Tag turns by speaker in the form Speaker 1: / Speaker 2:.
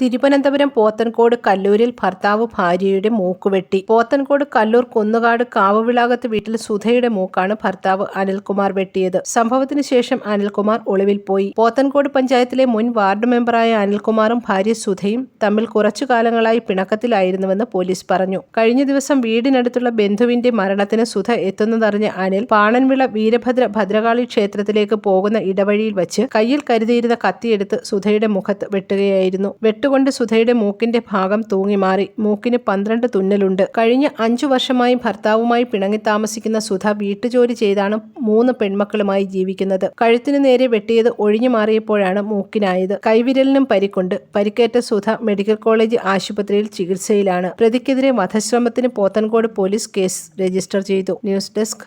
Speaker 1: തിരുവനന്തപുരം പോത്തൻകോട് കല്ലൂരിൽ ഭർത്താവ് ഭാര്യയുടെ മൂക്കുവെട്ടി പോത്തൻകോട് കല്ലൂർ കുന്നുകാട് കാവവിളാകത്ത് വീട്ടിൽ സുധയുടെ മൂക്കാണ് ഭർത്താവ് അനിൽകുമാർ വെട്ടിയത്. സംഭവത്തിന് ശേഷം അനിൽകുമാർ ഒളിവിൽ പോയി. പോത്തൻകോട് പഞ്ചായത്തിലെ മുൻ വാർഡ് മെമ്പറായ അനിൽകുമാറും ഭാര്യ സുധയും തമ്മിൽ കുറച്ചു കാലങ്ങളായി പിണക്കത്തിലായിരുന്നുവെന്ന് പോലീസ് പറഞ്ഞു. കഴിഞ്ഞ ദിവസം വീടിനടുത്തുള്ള ബന്ധുവിന്റെ മരണത്തിന് സുധ എത്തുന്നതറിഞ്ഞ അനിൽ പാണൻവിള വീരഭദ്ര ഭദ്രകാളി ക്ഷേത്രത്തിലേക്ക് പോകുന്ന ഇടവഴിയിൽ വച്ച് കയ്യിൽ കരുതിയിരുന്ന കത്തിയെടുത്ത് സുധയുടെ മുഖത്ത് വെട്ടുകയായിരുന്നു. വെട്ടുകൊണ്ട് സുധയുടെ മൂക്കിന്റെ ഭാഗം തൂങ്ങിമാറി മൂക്കിന് പന്ത്രണ്ട് തുന്നലുണ്ട്. കഴിഞ്ഞ അഞ്ചു വർഷമായി ഭർത്താവുമായി പിണങ്ങി താമസിക്കുന്ന സുധ വീട്ടുജോലി ചെയ്താണ് മൂന്ന് പെൺമക്കളുമായി ജീവിക്കുന്നത്. കഴുത്തിന് നേരെ വെട്ടിയത് ഒഴിഞ്ഞു മാറിയപ്പോഴാണ് മൂക്കിനായത്. കൈവിരലിനും പരിക്കുണ്ട്. പരിക്കേറ്റ സുധ മെഡിക്കൽ കോളേജ് ആശുപത്രിയിൽ ചികിത്സയിലാണ്. പ്രതിക്കെതിരെ വധശ്രമത്തിന് പോത്തൻകോട് പോലീസ് കേസ് രജിസ്റ്റർ ചെയ്തു. News desk